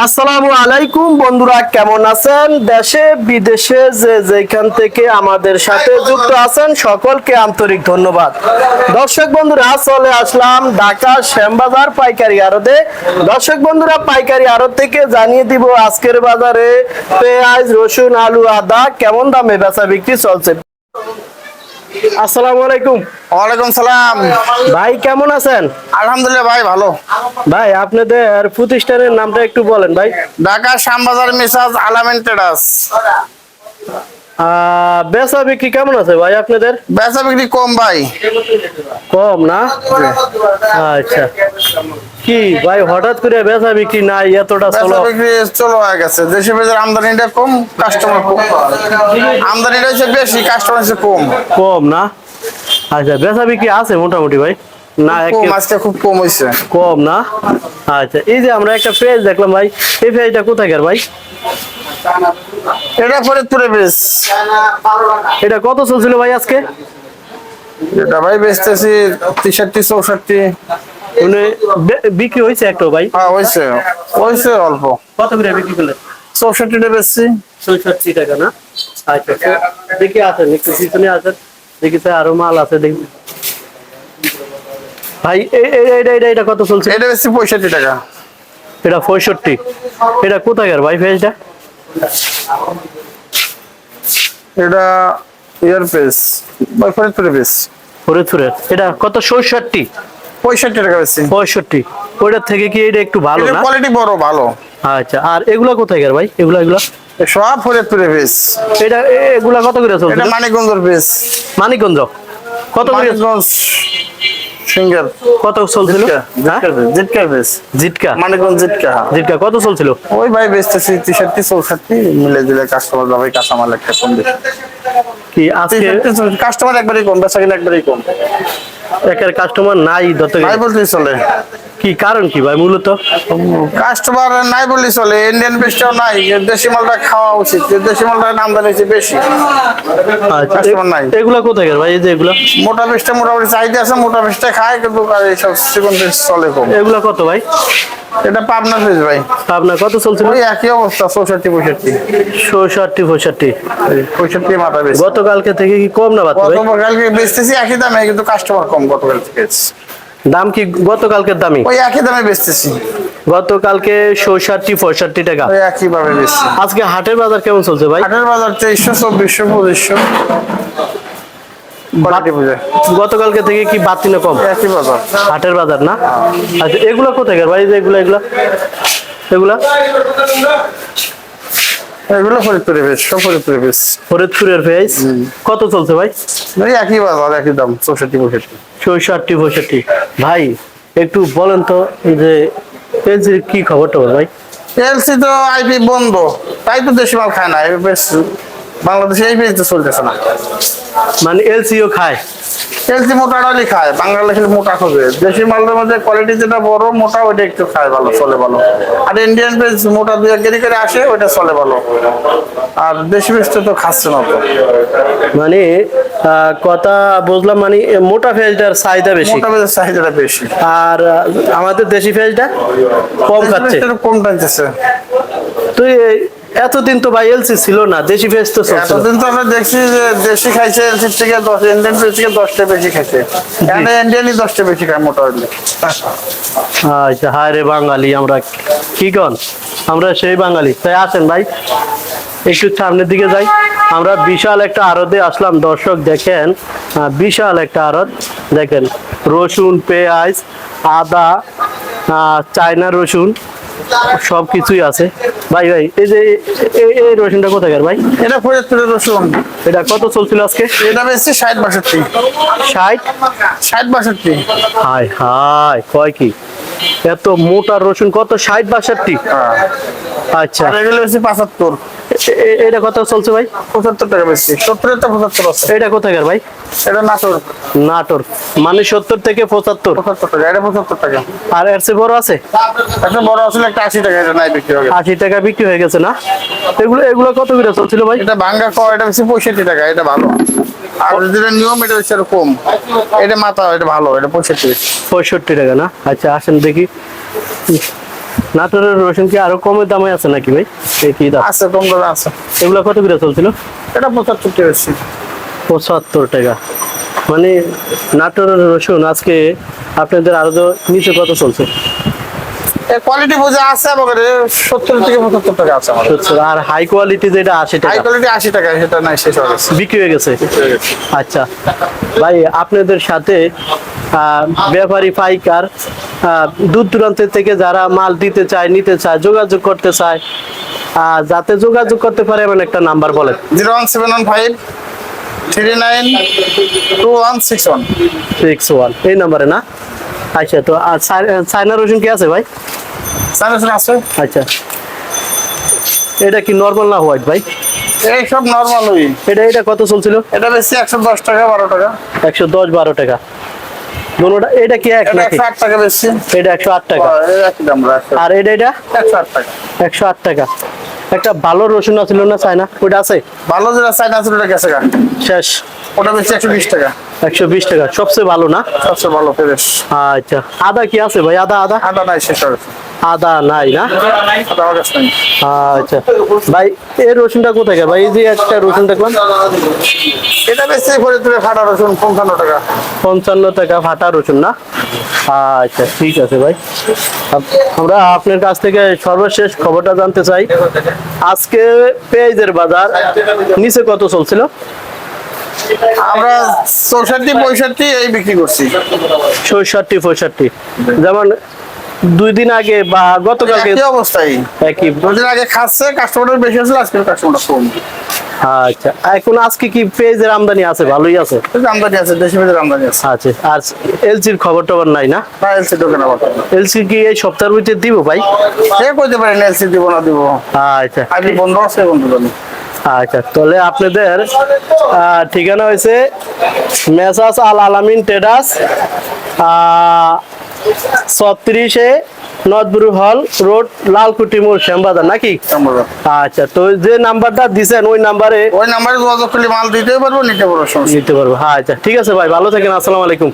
আসসালামু আলাইকুম, বন্ধুরা কেমন আছেন? দেশে, বিদেশে, যে যেখান থেকে আমাদের সাথে যুক্ত আছেন, সকলকে আন্তরিক ধন্যবাদ। দর্শক বন্ধুরা, চলে আসলাম ঢাকা শ্যামবাজার পাইকারি আড়তে। দর্শক বন্ধুরা, পাইকারি আড়ত থেকে জানিয়ে দিব আজকের বাজারে পেঁয়াজ, রসুন, আলু, আদা কেমন দামে বেচা বিক্রি চলছে। আসসালামু আলাইকুম। ওয়ালাইকুম সালাম। ভাই কেমন আছেন? আলহামদুলিল্লাহ ভাই ভালো। ভাই আপনাদের প্রতিষ্ঠানের নামটা একটু বলেন ভাই। ঢাকা শ্যামবাজার মিসাজ আলামেন্টেডাস ট্রেডার্স। বেচা বিক্রি কেমন আছে ভাই আপনাদের? বেচা বিক্রি কম ভাই। কম না? আচ্ছা। কি ভাই হঠাৎ করে বেচা বিক্রি নাই এতটা চলো বিক্রি চলো হয়ে গেছে। দেশে বেজার আমদানিটা কম কাস্টমার কম। আমদানিটা হচ্ছে বেশি কাস্টমার হচ্ছে কম। কম না? আচ্ছা বেচা বিক্রি আছে মোটামুটি ভাই? না আজকে খুব কম হয়েছে কম না? আচ্ছা এই যে আমরা একটা পেজ দেখলাম ভাই এই পেজটা কোথাকার ভাই? এটা ফরিদপুরে বেশ এটা কত চলছিল ভাই আজকে? এটা ভাই বেচতেছি তেষট্টি চৌষট্টি। মানে বিক্রি হয়েছে একটা ভাই? হ্যাঁ হয়েছে। হয়েছে অল্প। কত করে বিক্রি করলেন? চৌষট্টিটা বেচছি। চৌষট্টি টাকা না? আচ্ছা দেখি আছেন একটু পিছনে আছেন দেখি আরও মাল আছে দেখি। ভাই এই এই- এইটা এইটা এটা কত চলছে? এটা বেচছি পঁয়ষট্টি টাকা। এটা পঁয়ষট্টি। এটা কোথাকার ভাই ফেসটা এটা ইয়ার পেস ফরিদপুরে ফরিদপুরের। এটা কত? চৌষট্টি পঁয়ষট্টি টাকা বেশি। পঁয়ষট্টি। ওইটার থেকে কি এটা একটু ভালো না? কোয়ালিটি বড় ভালো। আচ্ছা আর এগুলা কোথাকার ভাই? এগুলা এগুলা? সব ফরিদপুরে বেশ এটা এগুলা কত করে চলছে? এটা মানিকগঞ্জের মানিকগঞ্জ। কত করে? মানিকগঞ্জ সিঙ্গার। কত চলছিল? জিটকা জিটকার বেশ জিটকা? কোন জিটকা হ্যাঁ। জিটকা কত চলছিল? ওই ভাই বেচতেছি তেষট্টি চৌষট্টি মিলে দিলে কাস্টমার ভাবে কাঁচামাল একটা কম বেশি। কি আজকে কাস্টমার একবারই কম বেচা কিনা একবারই কম। একের কাস্টমার নাই দত্ত নাই বলতেই চলে। কি কারণ কি ভাই মূলত? কাস্টমার নাই বললেই চলে ইন্ডিয়ান বেশটাও নাই দেশি মালটা খাওয়া উচিত দেশি মালটা আমদানি হচ্ছে বেশি। আচ্ছা কাস্টমার নাই। এগুলা কোথায় ভাই এই যে এগুলা? মোটা বেশটা মোটামুটি চাহিদা আছে মোটা বেশটা খায় কিন্তু এইসব চিকন চলে কম। এগুলা কত ভাই? এটা পাবনা ফিস ভাই। পাবনা কত চলছিল? ওই একই অবস্থা চৌষট্টি পঁয়ষট্টি। চৌষট্টি পঁয়ষট্টি। পঁয়ষট্টি মাথা বেশি। গতকালকে থেকে কি কম না বাচ্চা ভাই? গতকালকে বেচতেছি একই দামে কিন্তু কাস্টমার কম গতকাল থেকে। দাম কি গতকালকের দামই? ওই একই দামে বেচতেছি। গতকালকে চৌষট্টি পঁয়ষট্টি টাকা। ওই একই বেচছি। আজকে হাটের বাজার কেমন চলছে ভাই? হাটের বাজার তেইশশো চব্বিশশো পঁচিশশো। গতকালকে থেকে কি বাড়তি না কম? একই বাজার। হাটের বাজার না? আচ্ছা এগুলা কোথায় ভাই? এগুলা এগুলা। এগুলা? এগুলো ফরিদপুরের বেশ সব ফরিদপুরের বেশ ফরিদপুরের ফেস কত চলছে ভাই? একই বাজার একই দাম চৌষট্টি পঁয়ষট্টি। চৌষট্টি পঁয়ষট্টি। ভাই একটু বলেন তো যে এই যে কি খবরটা বল ভাই? এলসি তো আইপি বন্ধ। তাই তো দেশি মাল খায় না বেশ বাংলাদেশে এই বেশ চলতেছে না। মানে এলসিও খায়। এলসি মোটা ডালি খায় বাংলাদেশের মোটা খোঁজে দেশি মালের মধ্যে কোয়ালিটি যেটা বড় মোটা ওইটা একটু খায় ভালো চলে ভালো। আর ইন্ডিয়ান বেশ মোটা দুই এক করে আসে ওইটা চলে ভালো। আর দেশি বেশটা তো খাচ্ছে না তো। মানে কথা বুঝলাম মানে মোটা ফেজটার চাহিদা বেশি। মোটা বেশের চাহিদাটা বেশি। আর আমাদের দেশি ফেজটা কম খাচ্ছে। কম টানতেছে। তুই এতদিন তো ভাই এলসি ছিল না দেশি ফেজ তো এতদিন তো আমরা দেখছি যে দেশি খাইছে এলসির থেকে দশ ইন্ডিয়ান বেশ থেকে দশটা বেশি খাইছে। এখানে ইন্ডিয়ানই দশটা বেশি খায় মোটা হইলে আচ্ছা হায় রে বাঙালি আমরা কি কন? আমরা সেই বাঙালি। তাই আছেন ভাই একটু সামনের দিকে যাই। আমরা বিশাল একটা আড়তে আসলাম দর্শক দেখেন বিশাল একটা আড়ত। দেখেন রসুন পেঁয়াজ আদা চায়না রসুন সব কিছুই আছে। ভাই ভাই এই যে এই রসুনটা কোথাকার ভাই? এটা ফরিদপুরের রসুন। এটা কত চলছিল আজকে? এটা বেশি ষাট বাষট্টি। ষাট? ষাট বাষট্টি। হাই হাই কয় কি? এত মোটা রসুন কত? ষাট বাষট্টি? আচ্ছা। আর এগুলো এ- এ- এটা কত চলছে ভাই? পঁচাত্তর টাকা বেশি। সত্তরের তো পঁচাত্তর আছে। এটা কোথাকার ভাই? এটা নাটোর। নাটোর। মানে সত্তর থেকে পঁচাত্তর। পঁচাত্তর টাকা এটা পঁচাত্তর টাকা। আর এর চেয়ে বড় আছে? একটা বড় আসলে একটা আশি টাকা এটা নাই বিক্রি হবে আশি টাকা বিক্রি হয়ে গেছে না? এগুলো এগুলো কত করে চলছিল ভাই? এটা ভাঙ্গা ক এটা বেশি পঁয়ষট্টি টাকা এটা ভালো। আর যেটা নিয়ম এটা হচ্ছে কম। এটা মাথা এটা ভালো এটা পঁয়ষট্টি। পঁয়ষট্টি টাকা না? আচ্ছা আসেন দেখি। নাটোরের রসুন কি আরও কমের দামে আছে নাকি ভাই? কি দাম? আছে কম দামে আছে। এগুলো কত করে চলছিল? এটা পঁচাত্তর টাকা পঁচাত্তর টাকা। মানে নাটোরের রসুন আজকে আপনাদের আরও তো নিচে কত চলছে? কোয়ালিটি বোঝা আছে আমাদের সত্তর থেকে পঁচাত্তর টাকা আছে সত্তর। আর হাই কোয়ালিটি যেটা আশি হাই কোয়ালিটি আশি টাকা সেটা নাই শেষ হয়ে গেছে? বিক্রি হয়ে গেছে। আচ্ছা। ভাই আপনাদের সাথে ব্যাপারী পাইকার দূর দূরান্ত থেকে যারা মাল দিতে চায় নিতে চায় যোগাযোগ করতে চায় যাতে যোগাযোগ করতে পারে এমন একটা নাম্বার বলেন। Zero one seven one five three nine two one six one. Six one এই নাম্বারে না? আচ্ছা তো রসুন কি আছে ভাই? আছে। আচ্ছা। এটা কি নর্মাল না হোয়াইট ভাই? এই সব নর্মাল এটা এটা কত চলছিল? এটা বেশি একশো দশ টাকা বারো টাকা। একশো দশ বারো টাকা। দোনোটা এটা কি এক নাকি? একশো আট টাকা বেশি। এটা একশো আট টাকা। একই দাম আর এটা এটা? একশো আট টাকা। একশো আট টাকা। একটা ভালো রসুন আছিল না চায়না? ওটা আছে? ভালো যেটা চাইনা আছে ওটা গেছে শেষ। ওটা বেশি একশো বিশ টাকা। একশো বিশ টাকা। সবচেয়ে ভালো না? সবচেয়ে ভালো ফ্রেশ। আচ্ছা। আদা কি আছে ভাই? আদা আদা? আদা নাই শেষ হয়ে গেছে। আদা নাই না? আচ্ছা। ভাই এই রসুনটা কোথায় ভাই এই যে একটা রসুন দেখলাম। এটা বেশি করে তুলে ফাটা রসুন পঞ্চান্ন টাকা। পঞ্চান্ন টাকা ফাটা রসুন না? আচ্ছা ঠিক আছে ভাই। আমরা আপনার কাছ থেকে সর্বশেষ খবরটা জানতে চাই। আজকে পেঁয়াজের বাজার নিচে কত চলছিল? আমরা চৌষট্টি পঁয়ষট্টি এই বিক্রি করছি। ছয়ষট্টি পঁয়ষট্টি। যেমন দুই দিন আগে বা গতকালকে একই অবস্থায় একই। দুদিন আগে খাচ্ছে কাস্টমার বেশি আছে আজকে কাস্টমার কম। আচ্ছা এখন আজকে কি পেঁয়াজের আমদানি আছে? ভালোই আছে? আমদানি আছে দেশি মেয়েদের আমদানি আছে। আছে আর এলসির খবর টবর নাই না? না এলসি দোকানে আবার এলসি কি এই সপ্তাহের ভিতরে দিব ভাই? সে কইতে পারেন এলসি দিব না দিব। আচ্ছা আগে বন্ধ আছে বন্ধ জানি আচ্ছা তাহলে আপনাদের ঠিকানা হয়েছে মেসাস আল আলামিন ট্রেডার্স ছত্রিশে নদবুরু হল রোড লালকুটি মোড় শ্যামবাজার নাকি? আচ্ছা তো যে নাম্বারটা দিছেন ওই নাম্বারে ওই নাম্বারে যোগাযোগ করলে মাল দিতে পারব নিতে পারব নিতে পারব। হ্যাঁ আচ্ছা ঠিক আছে ভাই ভালো থাকেন আসসালামু আলাইকুম।